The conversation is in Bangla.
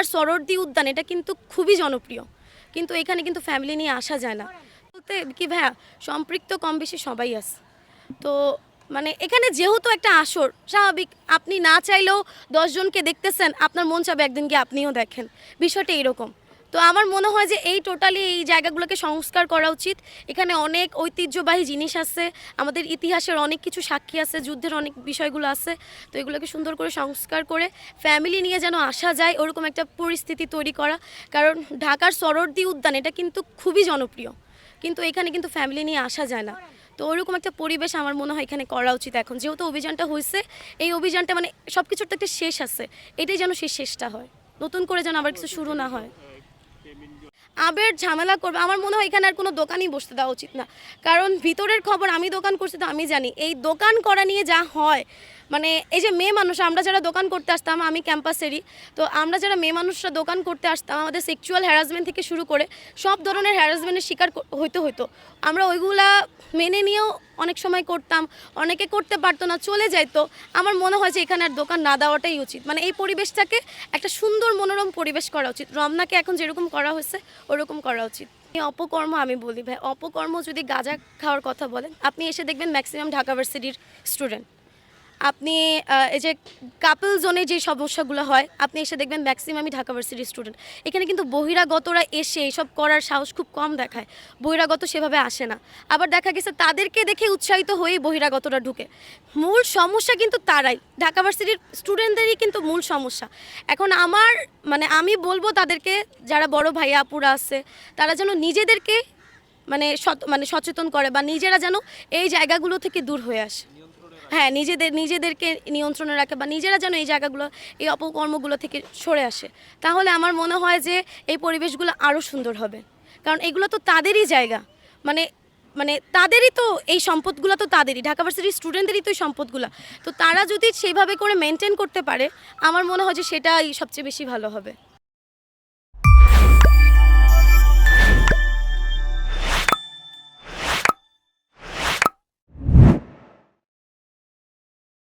ঢাকার সরর্দি উদ্যান, এটা কিন্তু খুবই জনপ্রিয়। কিন্তু এখানে কিন্তু ফ্যামিলি নিয়ে আসা যায় না। বলতে কি ভাইয়া, সম্পৃক্ত কম বেশি সবাই আছে। তো মানে এখানে যেহেতু একটা আসর, স্বাভাবিক, আপনি না চাইলেও দশজনকে দেখতেছেন, আপনার মন চাবে একদিন গিয়ে আপনিও দেখেন। বিষয়টা এরকম তো আমার মনে হয় যে এই টোটালি এই জায়গাগুলোকে সংস্কার করা উচিত। এখানে অনেক ঐতিহ্যবাহী জিনিস আছে, আমাদের ইতিহাসের অনেক কিছু সাক্ষী আছে, যুদ্ধের অনেক বিষয়গুলো আছে। তো এগুলোকে সুন্দর করে সংস্কার করে ফ্যামিলি নিয়ে যেন আসা যায়, ওরকম একটা পরিস্থিতি তৈরি করা। কারণ ঢাকার সরোয়ার্দী উদ্যান, এটা কিন্তু খুবই জনপ্রিয়। কিন্তু এখানে কিন্তু ফ্যামিলি নিয়ে আসা যায় না। তো ওরকম একটা পরিবেশ আমার মনে হয় এখানে করা উচিত এখন। যেহেতু অভিযানটা হয়েছে, এই অভিযানটা মানে সব কিছুর তো একটা শেষ আছে। এটাই যেন সেই শেষটা হয়। নতুন করে যেন আবার কিছু শুরু না হয়। আবের ঝামেলা করবে। আমার মনে হয় এখানে আর কোনো দোকানই বসতে দেওয়া উচিত না। কারণ ভিতরের খবর আমি দোকান করছি তো আমি জানি। এই দোকান করা নিয়ে যা হয় মানে এই যে মেয়ে মানুষ, আমরা যারা দোকান করতে আসতাম, আমি ক্যাম্পাসেরই, তো আমরা যারা মেয়ে মানুষরা দোকান করতে আসতাম, আমাদের সেক্সুয়াল হ্যারাসমেন্ট থেকে শুরু করে সব ধরনের হ্যারাসমেন্টের শিকার হইতে হইতো। আমরা ওইগুলা মেনে নিয়েও অনেক সময় করতাম, অনেকে করতে পারতো না, চলে যাইতো। আমার মনে হয় যে এখানে আর দোকান না দেওয়াটাই উচিত। মানে এই পরিবেশটাকে একটা সুন্দর মনোরম পরিবেশ করা উচিত। রমনাকে এখন যেরকম করা হয়েছে, ওরকম করা উচিত। অপকর্ম আমি বলি ভাই, অপকর্ম যদি গাঁজা খাওয়ার কথা বলেন, আপনি এসে দেখবেন ম্যাক্সিমাম ঢাকা ভার্সিটির স্টুডেন্ট আপনি এই যে কাপল জোনে যে সমস্যাগুলো হয়, আপনি এসে দেখবেন ম্যাক্সিমামই ঢাকা ভার্সিটির স্টুডেন্ট এখানে কিন্তু বহিরাগতরা এসে এসব করার সাহস খুব কম দেখায়। বহিরাগত সেভাবে আসে না। আবার দেখা গেছে তাদেরকে দেখে উৎসাহিত হয়েই বহিরাগতরা ঢুকে। মূল সমস্যা কিন্তু তারাই। ঢাকা ভার্সিটির স্টুডেন্টদেরই কিন্তু মূল সমস্যা। এখন আমার মানে আমি বলব তাদেরকে, যারা বড় ভাইয়া আপুরা আছে, তারা যেন নিজেদেরকে মানে মানে সচেতন করে বা নিজেরা যেন এই জায়গাগুলো থেকে দূর হয়ে আসে। হ্যাঁ। নিজেদের, নিজেদেরকে নিয়ন্ত্রণে রাখে বা নিজেরা যেন এই জায়গাগুলো, এই অপকর্মগুলো থেকে সরে আসে। তাহলে আমার মনে হয় যে এই পরিবেশগুলো আরও সুন্দর হবে। কারণ এগুলো তো তাদেরই জায়গা। মানে মানে তাদেরই তো এই সম্পদগুলো তো তাদেরই। ঢাকা ভার্সিটির স্টুডেন্টদেরই তো এই সম্পদগুলো। তো তারা যদি সেইভাবে করে মেনটেন করতে পারে, আমার মনে হয় যে সেটাই সবচেয়ে বেশি ভালো হবে।